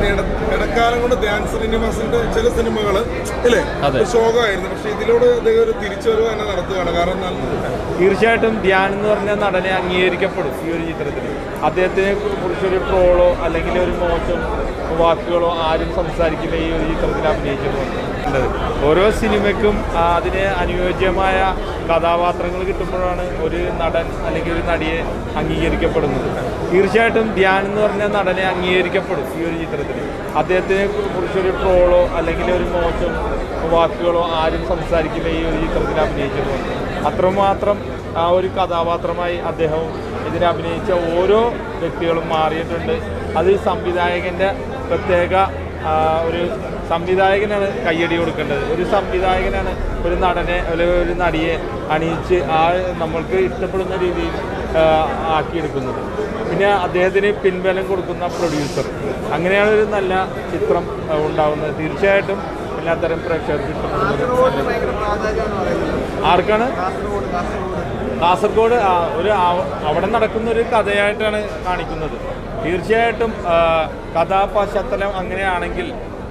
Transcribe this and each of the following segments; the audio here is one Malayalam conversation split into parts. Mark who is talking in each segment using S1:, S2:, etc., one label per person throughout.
S1: പിന്നെ ഇടക്കാലം കൊണ്ട് ധ്യാൻ ശ്രീനിവാസിന്റെ ചില സിനിമകൾ അല്ലേ ശോകമായിരുന്നു. പക്ഷെ ഇതിലൂടെ അദ്ദേഹം ഒരു തിരിച്ചുവരവ് തന്നെ നടത്തുകയാണ്. കാരണം
S2: തീർച്ചയായിട്ടും ധ്യാൻ എന്ന് പറഞ്ഞ നടനെ അംഗീകരിക്കപ്പെടും ഈ ഒരു ചിത്രത്തിൽ അദ്ദേഹത്തിനെ കുറിച്ചൊരു ട്രോളോ അല്ലെങ്കിൽ ഒരു മോശം വാക്കുകളോ ആരും സംസാരിക്കില്ല ഈ ഒരു ചിത്രത്തിൽ അഭിനയിച്ചിട്ടുണ്ട് ഓരോ സിനിമയ്ക്കും അതിന് അനുയോജ്യമായ കഥാപാത്രങ്ങൾ കിട്ടുമ്പോഴാണ് ഒരു നടൻ അല്ലെങ്കിൽ ഒരു നടിയെ അംഗീകരിക്കപ്പെടുന്നത്. തീർച്ചയായിട്ടും ധ്യാൻ എന്ന് പറഞ്ഞ നടനെ അംഗീകരിക്കപ്പെടും ഈ ഒരു ചിത്രത്തിൽ അദ്ദേഹത്തിനെ കുറിച്ചൊരു ട്രോളോ അല്ലെങ്കിൽ ഒരു മോശം വാക്കുകളോ ആരും സംസാരിക്കില്ല ഈ ഒരു ചിത്രത്തിൽ അഭിനയിച്ചിട്ടുണ്ട് അത്രമാത്രം ആ ഒരു കഥാപാത്രമായി അദ്ദേഹം ഇതിനെ അഭിനയിച്ച ഓരോ വ്യക്തികളും മാറിയിട്ടുണ്ട്. അത് സംവിധായകന്റെ പ്രത്യേക ഒരു സംവിധായകനാണ് കയ്യടി കൊടുക്കേണ്ടത്. ഒരു സംവിധായകനാണ് ഒരു നടനെ അല്ലെങ്കിൽ ഒരു നടിയെ അണിയിച്ച് ആ നമ്മൾക്ക് ഇഷ്ടപ്പെടുന്ന രീതിയിൽ ആക്കിയെടുക്കുന്നത്. പിന്നെ അദ്ദേഹത്തിന് പിൻബലം കൊടുക്കുന്ന പ്രൊഡ്യൂസർ അങ്ങനെയാണ് ഒരു നല്ല ചിത്രം ഉണ്ടാകുന്നത് ഉണ്ടാവുന്നത്. തീർച്ചയായിട്ടും എല്ലാത്തരം പ്രേക്ഷകർക്ക് ഇഷ്ടപ്പെടുന്നത് ആർക്കാണ്? കാസർഗോഡ് ഒരു അവിടെ നടക്കുന്ന ഒരു കഥയായിട്ടാണ് കാണിക്കുന്നത്. തീർച്ചയായിട്ടും കഥാപശ്ചാത്തലം അങ്ങനെയാണെങ്കിൽ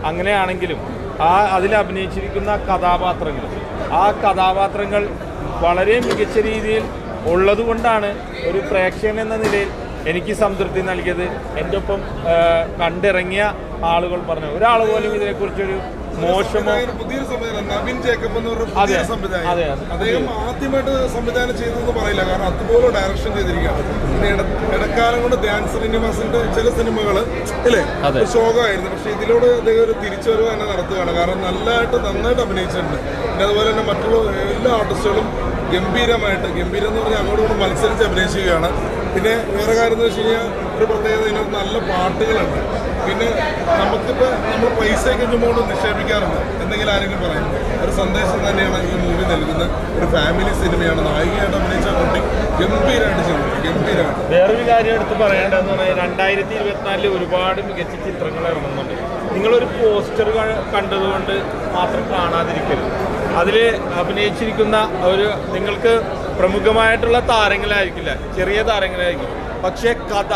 S2: അങ്ങനെയാണെങ്കിലും ആ അതിൽ അഭിനയിച്ചിരിക്കുന്ന കഥാപാത്രങ്ങൾ. ആ കഥാപാത്രങ്ങൾ വളരെ മികച്ച രീതിയിൽ ഉള്ളതുകൊണ്ടാണ് ഒരു പ്രേക്ഷകൻ എന്ന നിലയിൽ എനിക്ക് സംതൃപ്തി നൽകിയത്. എന്റെ ഒപ്പം കണ്ടിറങ്ങിയ ആളുകൾ പറഞ്ഞു ഒരാൾ പോലും ഇതിനെക്കുറിച്ചൊരു മോശമോ?
S1: പുതിയൊരു സംവിധാനം നവീൻ ജേക്കബ് എന്ന് പറഞ്ഞ പുതിയ സംവിധായകൻ. അദ്ദേഹം ആദ്യമായിട്ട് സംവിധാനം ചെയ്തതെന്ന് പറയില്ല. കാരണം അതുപോലെ ഡയറക്ഷൻ ചെയ്തിരിക്കുകയാണ്. ഇടക്കാലം കൊണ്ട് ധ്യാൻ ശ്രീനിവാസിന്റെ ചില സിനിമകൾ അല്ലേ ശോകമായിരുന്നു. പക്ഷെ ഇതിലൂടെ അദ്ദേഹം ഒരു തിരിച്ചുവരവ് തന്നെ നടത്തുകയാണ്. കാരണം നല്ലതായിട്ട് നന്നായിട്ട് അഭിനയിച്ചിട്ടുണ്ട്. പിന്നെ അതുപോലെ തന്നെ മറ്റുള്ള എല്ലാ ആർട്ടിസ്റ്റുകളും ഗംഭീരമായിട്ട് ഗംഭീരം എന്ന് പറഞ്ഞാൽ അങ്ങോട്ടും കൂടെ മത്സരിച്ച് അഭിനയിക്കുകയാണ് പിന്നെ വേറെ കാര്യം എന്ന് വെച്ച് കഴിഞ്ഞാൽ ഒരു പ്രത്യേകത ഇതിനകത്ത് നല്ല പാട്ടുകളുണ്ട്. പിന്നെ നമുക്കിപ്പോൾ നമ്മൾ പൈസയൊക്കെ ചുമ്മാ നിക്ഷേപിക്കാറുണ്ട്. എന്തെങ്കിലും ആരെങ്കിലും പറയും ഒരു സന്ദേശം തന്നെയാണ് ഈ മൂവി നൽകുന്നത്. ഒരു ഫാമിലി സിനിമയാണ് നായികയായിട്ട് അഭിനയിച്ച കുട്ടി ഗംഭീരമായിട്ട് ചെയ്യുന്നത് ഗംഭീരമായിട്ട്
S2: വേറൊരു കാര്യം എടുത്ത് പറയേണ്ടതെന്ന് പറഞ്ഞാൽ രണ്ടായിരത്തി ഇരുപത്തിനാലിൽ ഒരുപാട് മികച്ച ചിത്രങ്ങൾ ഇറങ്ങുന്നുണ്ട്. നിങ്ങളൊരു പോസ്റ്റർ കണ്ടതുകൊണ്ട് മാത്രം കാണാതിരിക്കരുത്. അതിൽ അഭിനയിച്ചിരിക്കുന്ന ഒരു നിങ്ങൾക്ക് പ്രമുഖമായിട്ടുള്ള താരങ്ങളായിരിക്കില്ല. ചെറിയ താരങ്ങളായിരിക്കും. പക്ഷേ കഥ.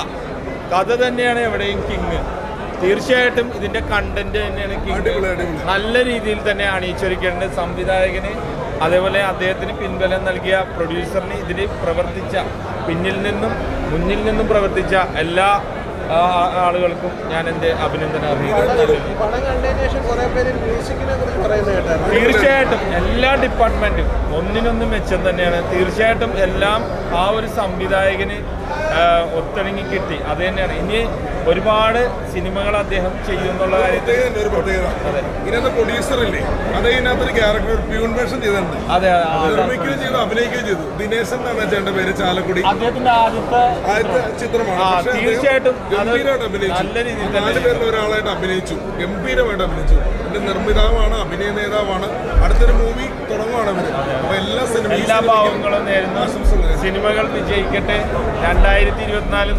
S2: കഥ തന്നെയാണ് എവിടെയും കിങ് തീർച്ചയായിട്ടും ഇതിന്റെ കണ്ടന്റ് തന്നെയാണ്. നല്ല രീതിയിൽ തന്നെ അണിയിച്ചൊരുക്കേണ്ടത് സംവിധായകന് അതേപോലെ അദ്ദേഹത്തിന് പിൻബലം നൽകിയ പ്രൊഡ്യൂസറിന് ഇതിൽ പ്രവർത്തിച്ച പിന്നിൽ നിന്നും മുന്നിൽ നിന്നും പ്രവർത്തിച്ച എല്ലാ ആളുകൾക്കും ഞാൻ എന്റെ അഭിനന്ദനം അറിയിക്കുന്നു. തീർച്ചയായിട്ടും എല്ലാ ഡിപ്പാർട്ട്മെന്റും ഒന്നിനൊന്നും മെച്ചം തന്നെയാണ്. തീർച്ചയായിട്ടും എല്ലാം ആ ഒരു സംവിധായകന് ഒത്തിണങ്ങി കിട്ടി. അത് തന്നെയാണ്. ഇനി ഒരുപാട് സിനിമകൾ അദ്ദേഹം ചെയ്യുന്നുള്ള കാര്യത്തിൽ
S1: ഒരു പ്രത്യേകത.
S2: അതെ.
S1: ഇതിനകത്ത് പ്രൊഡ്യൂസർ ഇല്ലേ? അത് ഇതിനകത്തൊരു ക്യാരക്ടർ ചെയ്തിട്ടുണ്ട്.
S2: അതെ അതെ
S1: നിർമ്മിക്കുകയും ചെയ്തു അഭിനയിക്കുകയും ചെയ്തു. ദിനേശൻ എന്നാണ് ചേട്ടന്റെ പേര്? ചാലക്കുടി.
S2: അദ്ദേഹത്തിന്റെ ആദ്യത്തെ
S1: ആദ്യത്തെ ചിത്രമാണ്.
S2: തീർച്ചയായിട്ടും
S1: ഗംഭീരമായിട്ട് അഭിനയിച്ചു.
S2: നല്ല രീതിയിൽ
S1: നാല് പേരിൽ ഒരാളായിട്ട് അഭിനയിച്ചു. ഗംഭീരമായിട്ട് അഭിനയിച്ചു. എന്റെ നിർമ്മിതാവാണ് അഭിനയ നേതാവാണ്. അടുത്തൊരു മൂവി തുടങ്ങുവാണ് അവർ. അപ്പൊ എല്ലാ സിനിമ ഈ
S2: എല്ലാ ഭാവങ്ങളും
S1: ആശംസകൾ.
S2: സിനിമകൾ വിജയിക്കട്ടെ. രണ്ടായിരത്തി ഇരുപത്തിനാല്.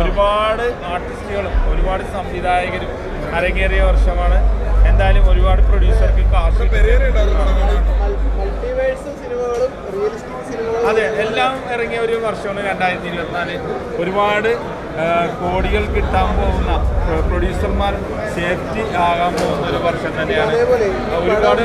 S2: ഒരുപാട് ആർട്ടിസ്റ്റുകളും ഒരുപാട് സംവിധായകരും അരങ്ങേറിയ വർഷമാണ്. എന്തായാലും ഒരുപാട് പ്രൊഡ്യൂസർക്ക് കാശ്
S1: പെരേര ഉണ്ടായിരുന്നു പടം
S3: മൾട്ടിവേഴ്സ് സിനിമകളും റിയലിസ്റ്റിക് സിനിമകളും.
S2: അതെ എല്ലാം ഇറങ്ങിയ ഒരു വർഷമാണ് രണ്ടായിരത്തി ഇരുപത്തിനാല് ഒരുപാട് കോടികൾ കിട്ടാൻ പോകുന്ന പ്രൊഡ്യൂസർമാർ സേഫ്റ്റി ആകാൻ പോകുന്ന ഒരു വർഷം തന്നെയാണ്.
S3: അതേപോലെ
S2: ഒരുപാട്